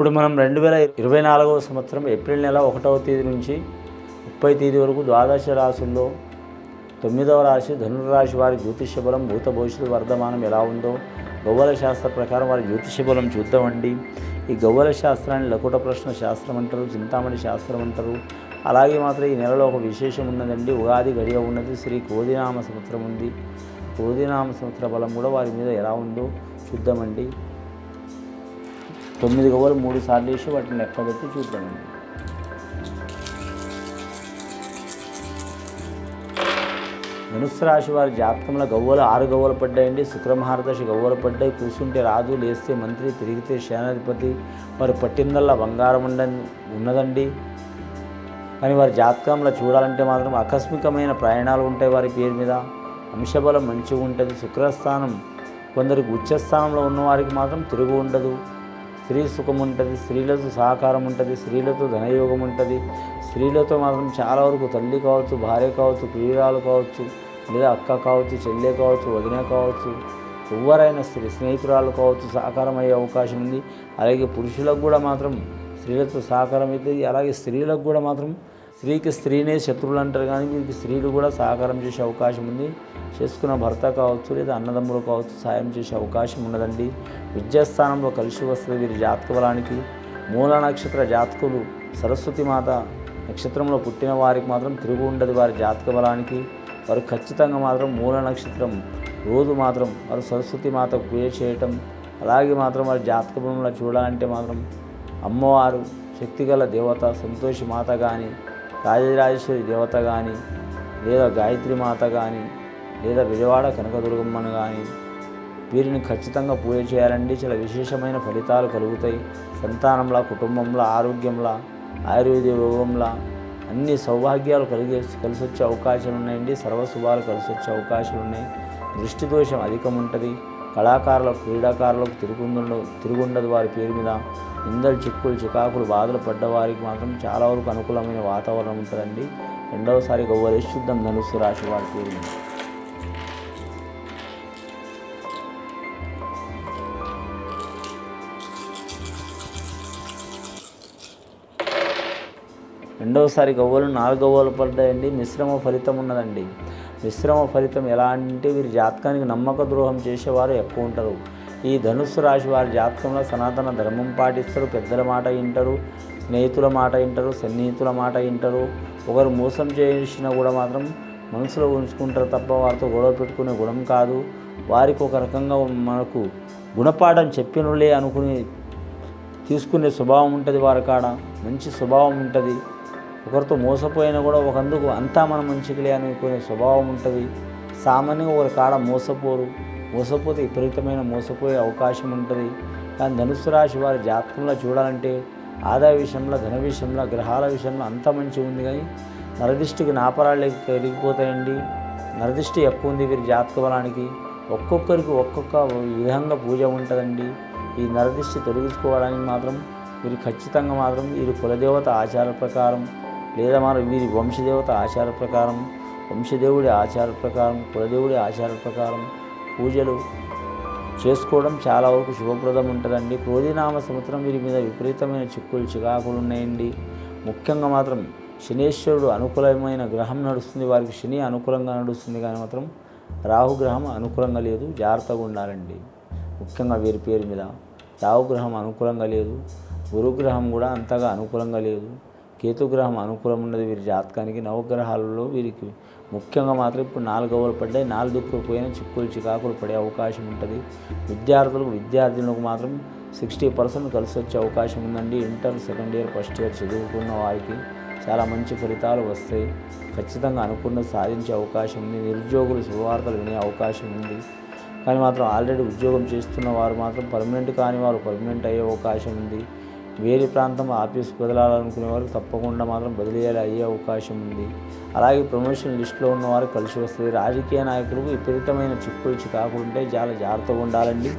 ఇప్పుడు మనం రెండు వేల ఇరవై నాలుగవ సంవత్సరం ఏప్రిల్ నెల ఒకటవ తేదీ నుంచి ముప్పై తేదీ వరకు ద్వాదశ రాశుల్లో తొమ్మిదవ రాశి ధనుర్రాశి వారి జ్యోతిష్య బలం భూత భవిష్యత్తు వర్ధమానం ఎలా ఉందో గౌవల శాస్త్ర ప్రకారం వారి జ్యోతిష్య బలం చూద్దామండి. ఈ గౌవల శాస్త్రాన్ని లకుట ప్రశ్న శాస్త్రం అంటారు చింతామణి శాస్త్రం అంటారు. అలాగే మాత్రం ఈ నెలలో ఒక విశేషం ఉన్నదండి ఉగాది గడియ ఉన్నది శ్రీ కోదినామ సంవత్సరం ఉంది. కోదినామ సంవత్సర బలం కూడా వారి మీద ఎలా ఉందో చూద్దామండి. తొమ్మిది గవ్వలు మూడు సార్లు వేసి వాటిని లెక్కబెట్టి చూద్దామండి ధనుసు రాశి వారి జాతకంలో గవ్వలు ఆరు గవ్వలు పడ్డాయండి. శుక్రమహారదశి గవ్వలు పడ్డాయి. కూర్చుంటే రాజు లేస్తే మంత్రి తిరిగితే సేనాధిపతి. వారు పట్టిందల్లా బంగారం ఉండని ఉన్నదండి. కానీ వారి జాతకంలో చూడాలంటే మాత్రం ఆకస్మికమైన ప్రయాణాలు ఉంటాయి వారి పేరు మీద. అంశబలం మంచిగా ఉంటుంది. శుక్రస్థానం కొందరికి ఉచ్చస్థానంలో ఉన్నవారికి మాత్రం తిరుగు ఉండదు. స్త్రీ సుఖం ఉంటుంది స్త్రీలతో సహకారం ఉంటుంది స్త్రీలతో ధనయోగం ఉంటుంది స్త్రీలతో మాత్రం చాలా వరకు తల్లి కావచ్చు భార్య కావచ్చు ప్రియురాలు కావచ్చు లేదా అక్క కావచ్చు చెల్లె కావచ్చు వదిన కావచ్చు ఎవరైనా స్త్రీ స్నేహితురాలు కావచ్చు సహకారం అయ్యే అవకాశం ఉంది. అలాగే పురుషులకు కూడా మాత్రం స్త్రీలతో సహకారం అవుతుంది అలాగే స్త్రీలకు కూడా మాత్రం స్త్రీకి స్త్రీనే శత్రువులు అంటారు కానీ వీరికి స్త్రీలు కూడా సహకారం చేసే అవకాశం ఉంది. చేసుకున్న భర్త కావచ్చు లేదా అన్నదమ్ములు కావచ్చు సాయం చేసే అవకాశం ఉన్నదండి. విద్యాస్థానంలో కలిసి వస్తుంది వీరి జాతక బలానికి మూల నక్షత్ర జాతకులు సరస్వతి మాత నక్షత్రంలో పుట్టిన వారికి మాత్రం తిరుగు ఉండదు వారి జాతక బలానికి వారు ఖచ్చితంగా మాత్రం మూల నక్షత్రం రోజు మాత్రం వారు సరస్వతి మాత పూజ చేయటం అలాగే మాత్రం వారి జాతక బలంలో చూడాలంటే మాత్రం అమ్మవారు శక్తిగల దేవత సంతోషి మాత కానీ రాజరాజేశ్వరి దేవత కానీ లేదా గాయత్రి మాత కానీ లేదా విజయవాడ కనకదుర్గమ్మను కానీ వీరిని ఖచ్చితంగా పూజ చేయాలండి. చాలా విశేషమైన ఫలితాలు కలుగుతాయి. సంతానంలా కుటుంబంలో ఆరోగ్యంలా ఆయుర్వేద యోగంలా అన్ని సౌభాగ్యాలు కలిగే కలిసి వచ్చే అవకాశాలు ఉన్నాయండి. సర్వశుభాలు కలిసి వచ్చే అవకాశాలు ఉన్నాయి. దృష్టి దోషం అధికం ఉంటుంది కళాకారులకు క్రీడాకారులకు తిరుగుండు తిరుగుండదు వారి పేరు మీద. ఇందలు చిక్కులు చికాకులు బాధలు పడ్డ వారికి మాత్రం చాలా వరకు అనుకూలమైన వాతావరణం ఉంటుందండి. రెండవసారి గౌరవ శుద్ధం ధనుస్సు రాశి వారి పేరు. రెండవసారి గవ్వలు నాలుగు గవ్వలు పడ్డాయండి. మిశ్రమ ఫలితం ఉన్నదండి. మిశ్రమ ఫలితం ఎలా అంటే వీరి జాతకానికి నమ్మక ద్రోహం చేసేవారు ఎక్కువ ఉంటారు. ఈ ధనుస్సు రాశి వారి జాతకంలో సనాతన ధర్మం పాటిస్తారు. పెద్దల మాట వింటారు స్నేహితుల మాట వింటారు సన్నిహితుల మాట వింటారు. ఒకరు మోసం చేసినా కూడా మాత్రం మనసులో ఉంచుకుంటారు తప్ప వారితో గొడవ పెట్టుకునే గుణం కాదు. వారికి ఒక రకంగా మనకు గుణపాఠం చెప్పినలే అనుకుని తీసుకునే స్వభావం ఉంటుంది వారి కాడ. మంచి స్వభావం ఉంటుంది. ఒకరితో మోసపోయినా కూడా ఒకందుకు అంతా మన మంచికిలే అనుకునే స్వభావం ఉంటుంది. సామాన్యంగా ఒకరి కాడ మోసపోరు. మోసపోతే విపరీతమైన మోసపోయే అవకాశం ఉంటుంది. కానీ ధనుసు రాశి వారి జాతకంలో చూడాలంటే ఆదాయ విషయంలో ధన విషయంలో గ్రహాల విషయంలో అంత మంచిగా ఉంది కానీ నరదిష్టికి నాపరాలు పెరిగిపోతాయండి నరదిష్టి ఎక్కువ ఉంది వీరి జాతక బలానికి. ఒక్కొక్కరికి ఒక్కొక్క విధంగా పూజ ఉంటుందండి. ఈ నరదిష్టి తొలగించుకోవడానికి మాత్రం వీరు ఖచ్చితంగా మాత్రం వీరి కులదేవత ఆచార ప్రకారం లేదా మరి వీరి వంశదేవత ఆచార ప్రకారం వంశదేవుడి ఆచార ప్రకారం కులదేవుడి ఆచార ప్రకారం పూజలు చేసుకోవడం చాలా వరకు శుభప్రదం ఉంటుందండి. క్రోధినామ సంవత్సరం వీరి మీద విపరీతమైన చిక్కులు చికాకులు ఉన్నాయండి. ముఖ్యంగా మాత్రం శనేశ్వరుడు అనుకూలమైన గ్రహం నడుస్తుంది. వారికి శని అనుకూలంగా నడుస్తుంది కానీ మాత్రం రాహుగ్రహం అనుకూలంగా లేదు. జాగ్రత్తగా ఉండాలండి. ముఖ్యంగా వీరి పేరు మీద రాహుగ్రహం అనుకూలంగా లేదు. గురుగ్రహం కూడా అంతగా అనుకూలంగా లేదు. కేతుగ్రహం అనుకూలం ఉన్నది వీరి జాతకానికి. నవగ్రహాలలో వీరికి ముఖ్యంగా మాత్రం ఇప్పుడు నాలుగవలు పడ్డాయి. నాలుగు దుక్కులు పోయిన చిక్కులు చికాకులు పడే అవకాశం ఉంటుంది. విద్యార్థులకు విద్యార్థులకు మాత్రం సిక్స్టీ పర్సెంట్ కలిసి వచ్చే అవకాశం ఉందండి. Inter second year first year చదువుకున్న వారికి చాలా మంచి ఫలితాలు వస్తాయి. ఖచ్చితంగా అనుకున్న సాధించే అవకాశం ఉంది. నిరుద్యోగులు శుభవార్తలు వినే అవకాశం ఉంది. కానీ మాత్రం ఆల్రెడీ ఉద్యోగం చేస్తున్న వారు మాత్రం పర్మనెంట్ కాని వారు పర్మనెంట్ అయ్యే అవకాశం ఉంది. వేరే ప్రాంతం ఆఫీస్ బదలాలనుకునే వారు తప్పకుండా మాత్రం బదిలీ అయ్యే అవకాశం ఉంది. అలాగే ప్రమోషన్ లిస్టులో ఉన్నవారు కలిసి వస్తుంది రాజకీయ నాయకులకు విపరీతమైన చిక్కులు చికాకులు ఉంటే చాలా జాగ్రత్తగా ఉండాలండి.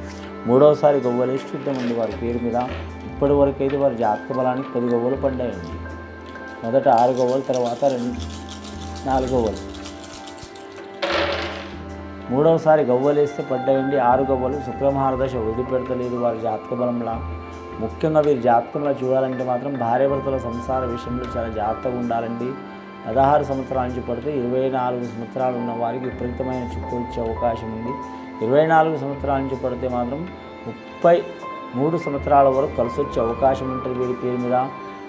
మూడవసారి గవ్వలేసి చూద్దామండి వారి పేరు మీద. ఇప్పటి వరకు అయితే వారి జాతక బలానికి పది గవ్వలు పడ్డాయండి. మొదట ఆరు గవ్వలు తర్వాత రెండు నాలుగు గవ్వలు. మూడవసారి గవ్వలేస్తే పడ్డాయండి. ఆరు గవ్వలు. శుక్రమహారదశ వదిలిపెడతలేదు వారి జాతక బలంలా. ముఖ్యంగా వీరి జాతకంలో చూడాలంటే మాత్రం భార్యాభర్తల సంసార విషయంలో చాలా జాగ్రత్తగా ఉండాలండి. పదహారు సంవత్సరాల నుంచి పడితే ఇరవై నాలుగు సంవత్సరాలు ఉన్న వారికి విపరీతమైన చిక్కు వచ్చే అవకాశం ఉంది. ఇరవై నాలుగు సంవత్సరాల నుంచి పడితే మాత్రం ముప్పై మూడు సంవత్సరాల వరకు కలిసి వచ్చే అవకాశం ఉంటుంది వీరి పేరు మీద.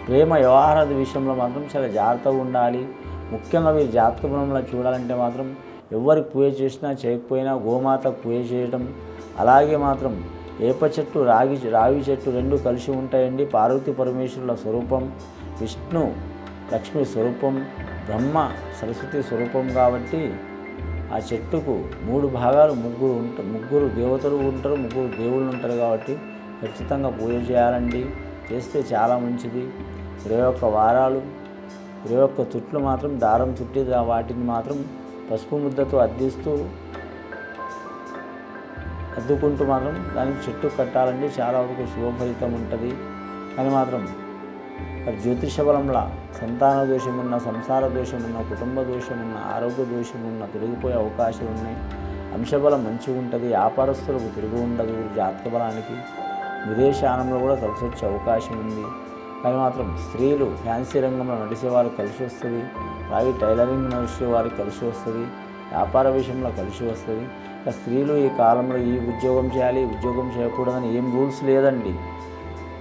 ప్రేమ వ్యవహారాల విషయంలో మాత్రం చాలా జాగ్రత్తగా ఉండాలి. ముఖ్యంగా వీరి జాతక బలంలో చూడాలంటే మాత్రం ఎవరికి పూజ చేసినా చేయకపోయినా గోమాతకు పూజ చేయడం అలాగే మాత్రం ఏప చెట్టు రాగి రావి చెట్టు రెండు కలిసి ఉంటాయండి. పార్వతీ పరమేశ్వరుల స్వరూపం విష్ణు లక్ష్మి స్వరూపం బ్రహ్మ సరస్వతి స్వరూపం కాబట్టి ఆ చెట్టుకు మూడు భాగాలు ముగ్గురు ఉంట ముగ్గురు దేవతలు ఉంటారు ముగ్గురు దేవుళ్ళు ఉంటారు కాబట్టి ఖచ్చితంగా పూజ చేయాలండి. చేస్తే చాలా మంచిది. ఇరవై ఒక్క వారాలు ఇరవై ఒక్క చుట్లు మాత్రం దారం చుట్టి వాటిని మాత్రం పసుపు ముద్దతో అద్దిస్తూ అద్దుకుంటూ మాత్రం దానికి చెట్టు కట్టాలండి చాలా వరకు శుభ ఫలితం ఉంటుంది. కానీ మాత్రం మరి జ్యోతిష బలంలా సంతాన దోషం ఉన్న సంసార దోషం ఉన్న కుటుంబ దోషం ఉన్న ఆరోగ్య దోషం ఉన్న తిరిగిపోయే అవకాశాలు ఉన్నాయి. అంశబలం మంచిగా ఉంటుంది వ్యాపారస్తులకు తిరుగు ఉండదు జాతక బలానికి విదేశానంలో కూడా కలిసి వచ్చే అవకాశం ఉంది. కానీ మాత్రం స్త్రీలు ఫ్యాన్సీ రంగంలో నడిచేవారు కలిసి వస్తుంది అలాగే టైలరింగ్ నడిచే వారికి కలిసి వస్తుంది వ్యాపార విషయంలో కలిసి వస్తుంది. స్త్రీలు ఈ కాలంలో ఈ ఉద్యోగం చేయాలి ఉద్యోగం చేయకూడదని ఏం రూల్స్ లేదండి.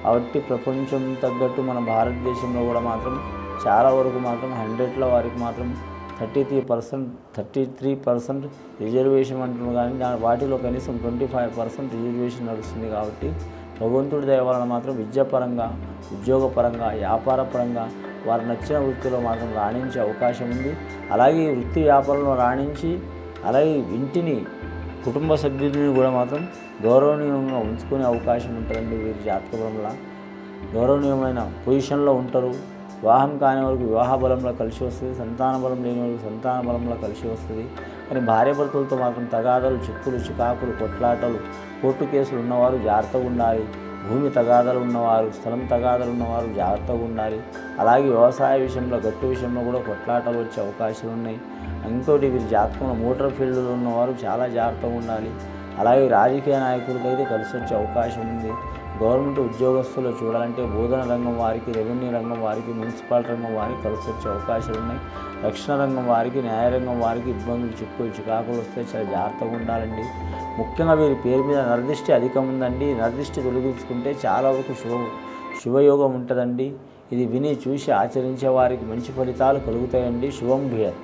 కాబట్టి ప్రపంచం తగ్గట్టు మన భారతదేశంలో కూడా మాత్రం చాలా వరకు మాత్రం హండ్రెడ్ల వారికి మాత్రం thirty three percent thirty three percent reservation అంటున్నారు. కానీ దాని వాటిలో కనీసం ట్వంటీ ఫైవ్ పర్సెంట్ రిజర్వేషన్ నడుస్తుంది కాబట్టి భగవంతుడి దయ మాత్రం విద్యాపరంగా ఉద్యోగపరంగా వ్యాపార పరంగా వారు నచ్చిన వృత్తిలో మాత్రం రాణించే అవకాశం ఉంది. అలాగే వృత్తి వ్యాపారంలో రాణించి అలాగే ఇంటిని కుటుంబ సభ్యులని కూడా మాత్రం గౌరవనీయంగా ఉంచుకునే అవకాశం ఉంటుందండి వీరి జాతక బలంలో. గౌరవనీయమైన పొజిషన్లో ఉంటారు. వివాహం కాని వరకు వివాహ బలంలో కలిసి వస్తుంది. సంతాన బలం లేని వారికి సంతాన బలంలో కలిసి వస్తుంది. కానీ భార్యాభర్తలతో మాత్రం తగాదాలు చిక్కులు చికాకులు కొట్లాటలు కోర్టు కేసులు ఉన్నవారు జాగ్రత్తగా ఉండాలి. భూమి తగాదాలు ఉన్నవారు స్థలం తగాదాలు ఉన్నవారు జాగ్రత్తగా ఉండాలి. అలాగే వ్యవసాయ విషయంలో గట్టు విషయంలో కూడా కొట్లాటలు వచ్చే అవకాశాలు ఉన్నాయి ఇంకోటి వీరి జాతకంలో మోటార్ ఫీల్డ్లో ఉన్నవారు చాలా జాగ్రత్తగా ఉండాలి. అలాగే రాజకీయ నాయకులకు అయితే కలిసి వచ్చే అవకాశం ఉంది. గవర్నమెంట్ ఉద్యోగస్తులు చూడాలంటే బోధన రంగం వారికి రెవెన్యూ రంగం వారికి మున్సిపాలిటీ రంగం వారికి కలిసి వచ్చే అవకాశాలు ఉన్నాయి. రక్షణ రంగం వారికి న్యాయరంగం వారికి ఇబ్బందులు చిక్కులు చికాకులు వస్తే చాలా జాగ్రత్తగా ఉండాలండి. ముఖ్యంగా వీరి పేరు మీద నరదిష్టి అధికం ఉందండి. నరదిష్టి తొలగించుకుంటే చాలా వరకు శుభ శుభయోగం ఉంటుందండి. ఇది విని చూసి ఆచరించే వారికి మంచి ఫలితాలు కలుగుతాయండి. శుభం భూయత్